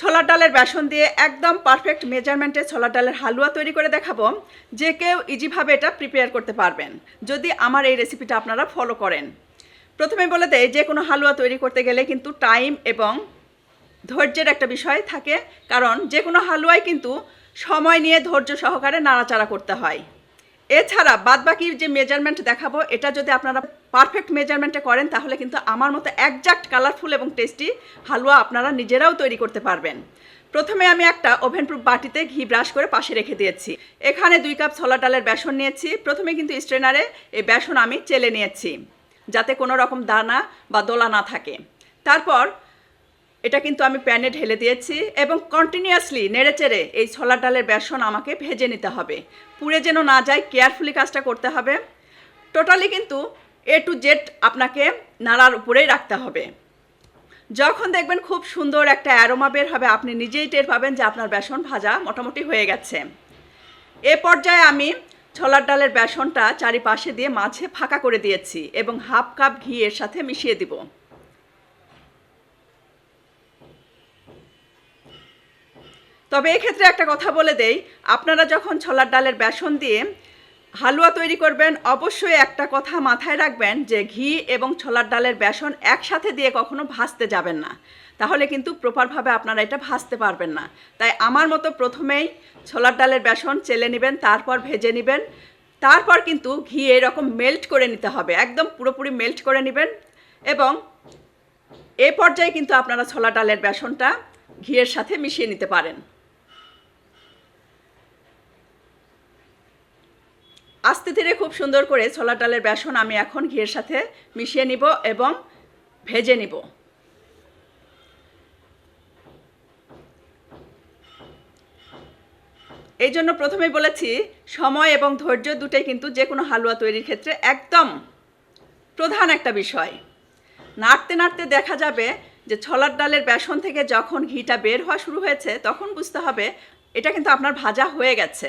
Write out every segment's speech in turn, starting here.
ছোলার ডালের বেসন দিয়ে একদম পারফেক্ট মেজারমেন্টে ছোলার ডালের হালুয়া তৈরি করে দেখাবো। যে কেউ ইজিভাবে এটা প্রিপেয়ার করতে পারবেন। যদি আমার এই রেসিপিটা আপনারা ফলো করেন। প্রথমে বলে দেয় যে কোনো হালুয়া তৈরি করতে গেলে কিন্তু টাইম এবং ধৈর্যের একটা বিষয় থাকে। কারণ যে কোনো হালুয়ায় কিন্তু সময় নিয়ে ধৈর্য সহকারে নাড়াচাড়া করতে হয়। এছাড়া বাদবাকি যে মেজারমেন্ট দেখাবো, এটা যদি আপনারা পারফেক্ট মেজারমেন্টে করেন, তাহলে কিন্তু আমার মতো একজাক্ট কালারফুল এবং টেস্টি হালুয়া আপনারা নিজেরাও তৈরি করতে পারবেন। প্রথমে আমি একটা ওভেন প্রুফ বাটিতে ঘি ব্রাশ করে পাশে রেখে দিয়েছি। এখানে দুই কাপ ছোলা ডালের বেসন নিয়েছি। প্রথমে কিন্তু স্ট্রেনারে এই বেসন আমি চেলে নিয়েছি, যাতে কোনো রকম দানা বা দোলা না থাকে। তারপর এটা কিন্তু আমি প্যানে ঢেলে দিয়েছি এবং কন্টিনিউয়াসলি নেড়েচেড়ে এই ছোলার ডালের বেসন আমাকে ভেজে নিতে হবে। পুড়ে যেন না যায় কেয়ারফুলি কাজটা করতে হবে। টোটালি কিন্তু এ টু জেড আপনাকে নাড়ার উপরেই রাখতে হবে। যখন দেখবেন খুব সুন্দর একটা অ্যারোমা বের হবে, আপনি নিজেই টের পাবেন যে আপনার বেসন ভাজা মোটামুটি হয়ে গেছে। এ পর্যায়ে আমি ছোলার ডালের বেসনটা চারিপাশে দিয়ে মাঝে ফাঁকা করে দিয়েছি এবং হাফ কাপ ঘি এর সাথে মিশিয়ে দিব। তবে এক্ষেত্রে একটা কথা বলে দেই, আপনারা যখন ছোলার ডালের বেসন দিয়ে হালুয়া তৈরি করবেন, অবশ্যই একটা কথা মাথায় রাখবেন যে ঘি এবং ছোলার ডালের বেসন একসাথে দিয়ে কখনো ভাজতে যাবেন না। তাহলে কিন্তু প্রপারভাবে আপনারা এটা ভাজতে পারবেন না। তাই আমার মতো প্রথমেই ছোলার ডালের বেসন চেলে নেবেন, তারপর ভেজে নেবেন। তারপর কিন্তু ঘি এরকম মেল্ট করে নিতে হবে, একদম পুরোপুরি মেল্ট করে নেবেন এবং এ পর্যায়ে কিন্তু আপনারা ছোলা ডালের বেসনটা ঘিয়ের সাথে মিশিয়ে নিতে পারেন। আস্তে ধীরে খুব সুন্দর করে ছোলা ডালের বেসন আমি এখন ঘিয়ের সাথে মিশিয়ে নিব এবং ভেজে নিব। এই জন্য প্রথমেই বলেছি, সময় এবং ধৈর্য দুটোই কিন্তু যে কোনো হালুয়া তৈরির ক্ষেত্রে একদম প্রধান একটা বিষয়। নাড়তে নাড়তে দেখা যাবে যে ছোলার ডালের বেসন থেকে যখন ঘিটা বের হওয়া শুরু হয়েছে, তখন বুঝতে হবে এটা কিন্তু আপনার ভাজা হয়ে গেছে।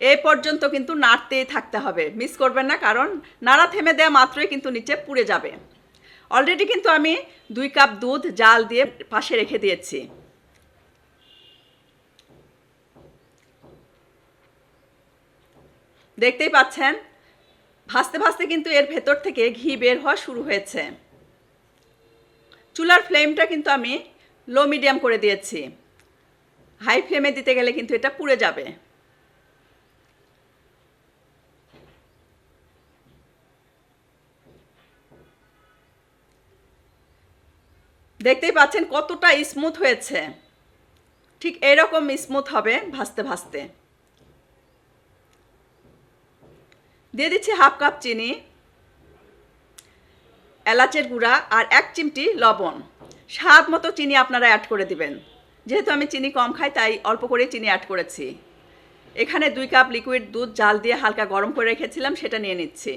এ পর্যন্ত কিন্তু নাড়তেই থাকতে হবে। মিস করবেন না, কারণ নাড়া থেমে দেওয়া মাত্রই কিন্তু নিচে পুড়ে যাবে। অলরেডি কিন্তু আমি দুই কাপ দুধ, জাল দিয়ে পাশে রেখে দিয়েছি। দেখতেই পাচ্ছেন ভাজতে ভাজতে কিন্তু এর ভেতর থেকে ঘি বের হওয়া শুরু হয়েছে। চুলার ফ্লেমটা কিন্তু আমি লো মিডিয়াম করে দিয়েছি। হাই ফ্লেমে দিতে গেলে কিন্তু এটা পুড়ে যাবে। দেখতেই পাচ্ছেন কতটা স্মুথ হয়েছে। ঠিক এরকম স্মুথ হবে ভাজতে ভাজতে দিয়ে দিচ্ছি হাফ কাপ চিনি, এলাচের গুঁড়া আর এক চিমটি লবণ। স্বাদ মতো চিনি আপনারা অ্যাড করে দিবেন। যেহেতু আমি চিনি কম খাই, তাই অল্প করে চিনি অ্যাড করেছি। এখানে দুই কাপ লিকুইড দুধ জাল দিয়ে হালকা গরম করে রেখেছিলাম, সেটা নিয়ে নিচ্ছি।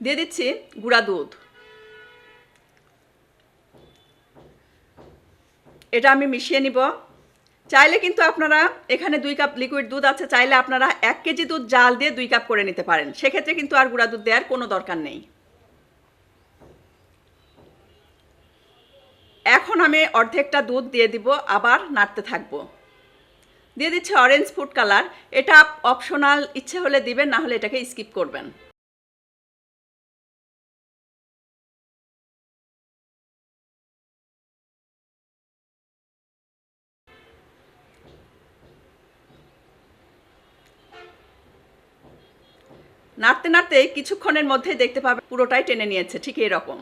দিয়ে দিচ্ছি গুঁড়া দুধ। এটা আমি মিশিয়ে নিব। চাইলে কিন্তু আপনারা এখানে দুই কাপ লিকুইড দুধ আছে, চাইলে আপনারা এক কেজি দুধ জাল দিয়ে দুই কাপ করে নিতে পারেন। সেক্ষেত্রে কিন্তু আর গুঁড়া দুধ দেওয়ার কোনো দরকার নেই। এখন আমি অর্ধেকটা দুধ দিয়ে দিব, আবার নাড়তে থাকব। দিয়ে দিচ্ছে অরেঞ্জ ফুড কালার এটা অপশনাল ইচ্ছে হলে দিবেন, না হলে এটাকে স্কিপ করবেন। নাড়তে নাড়তে কিছুক্ষণের মধ্যেই দেখতে পাবে পুরোটাই টেনে নিয়েছে, ঠিক এরকম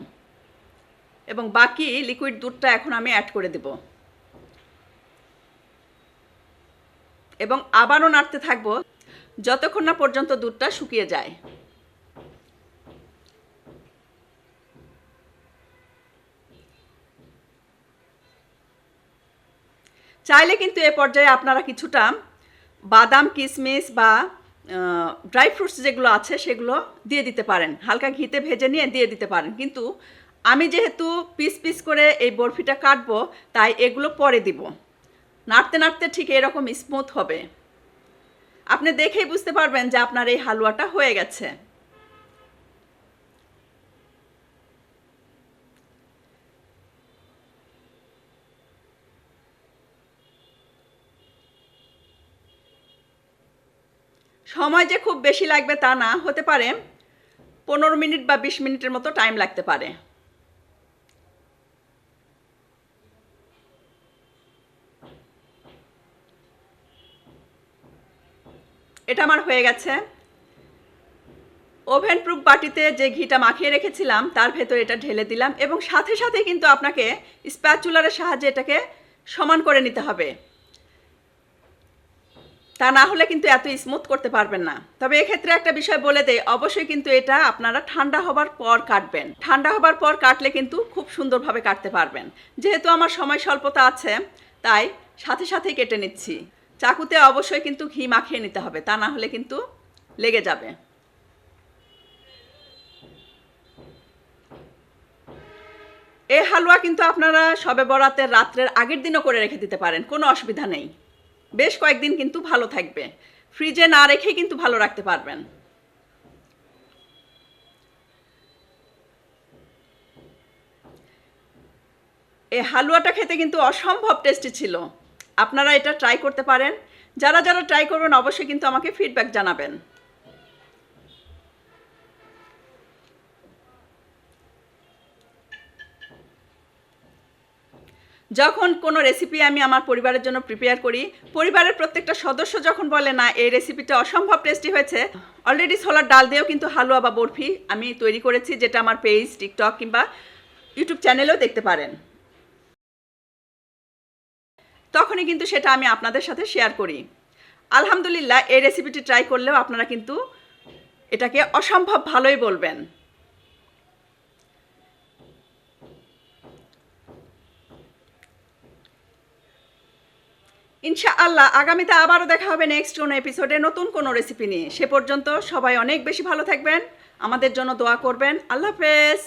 এবং বাকি লিকুইড দুধটা এখন আমি অ্যাড করে দেব। এবং আবারও নাড়তে থাকব যতক্ষণ না পর্যন্ত দুধটা শুকিয়ে যায়। চাইলে কিন্তু এ পর্যায়ে আপনারা কিছুটা বাদাম কিশমিশ বা ড্রাই ফ্রুটস যেগুলো আছে সেগুলো দিয়ে দিতে পারেন। হালকা ঘিতে ভেজে নিয়ে দিয়ে দিতে পারেন। কিন্তু আমি যেহেতু পিস পিস করে এই বরফিটা কাটবো, তাই এগুলো পরে দিব। নাড়তে নাড়তে ঠিক এরকম স্মুথ হবে। আপনি দেখেই বুঝতে পারবেন যে আপনার এই হালুয়াটা হয়ে গেছে। সময় যে খুব বেশি লাগবে তা না হতে পারে, পনেরো মিনিট বা বিশ মিনিটের মতো টাইম লাগতে পারে। এটা আমার হয়ে গেছে। ওভেন প্রুফ বাটিতে যে ঘিটা মাখিয়ে রেখেছিলাম, তার ভেতর এটা ঢেলে দিলাম এবং সাথে সাথে কিন্তু আপনাকে স্প্যাচুলারের সাহায্যে এটাকে সমান করে নিতে হবে। তা না হলে কিন্তু এত স্মুথ করতে পারবেন না। তবে এক্ষেত্রে একটা বিষয় বলে দেয় অবশ্যই কিন্তু এটা আপনারা ঠান্ডা হবার পর কাটবেন। ঠান্ডা হবার পর কাটলে কিন্তু খুব সুন্দরভাবে কাটতে পারবেন। যেহেতু আমার সময় স্বল্পতা আছে, তাই সাথে সাথেই কেটে নিচ্ছি। চাকুতে অবশ্যই কিন্তু ঘি মাখিয়ে নিতে হবে, তা না হলে কিন্তু লেগে যাবে। এই হালুয়া কিন্তু আপনারা সবে বরাতের রাত্রের আগের দিনও করে রেখে দিতে পারেন, কোনো অসুবিধা নেই। বেশ কয়েকদিন কিন্তু ভালো থাকবে। ফ্রিজে না রেখে কিন্তু ভালো রাখতে পারবেন। এই হালুয়াটা খেতে কিন্তু অসম্ভব টেস্টি ছিল। আপনারা এটা ট্রাই করতে পারেন। যারা যারা ট্রাই করবেন, অবশ্যই কিন্তু আমাকে ফিডব্যাক জানাবেন। যখন কোনো রেসিপি আমি আমার পরিবারের জন্য প্রিপেয়ার করি, পরিবারের প্রত্যেকটা সদস্য যখন বলে, না, এই রেসিপিটা অসম্ভব টেস্টি হয়েছে অলরেডি ছোলার ডাল দিয়েও কিন্তু হালুয়া বা বরফি আমি তৈরি করেছি, যেটা আমার পেজ টিকটক কিংবা ইউটিউব চ্যানেলেও দেখতে পারেন। তখনই কিন্তু সেটা আমি আপনাদের সাথে শেয়ার করি। আলহামদুলিল্লাহ, এই রেসিপিটি ট্রাই করলেও আপনারা কিন্তু এটাকে অসম্ভব ভালোই বলবেন। ইনশাআল্লাহ আগামীতে আবারও দেখা হবে নেক্সট কোনো এপিসোডে নতুন কোনো রেসিপি নিয়ে। সে পর্যন্ত সবাই অনেক বেশি ভালো থাকবেন, আমাদের জন্য দোয়া করবেন। আল্লাহ হাফেজ।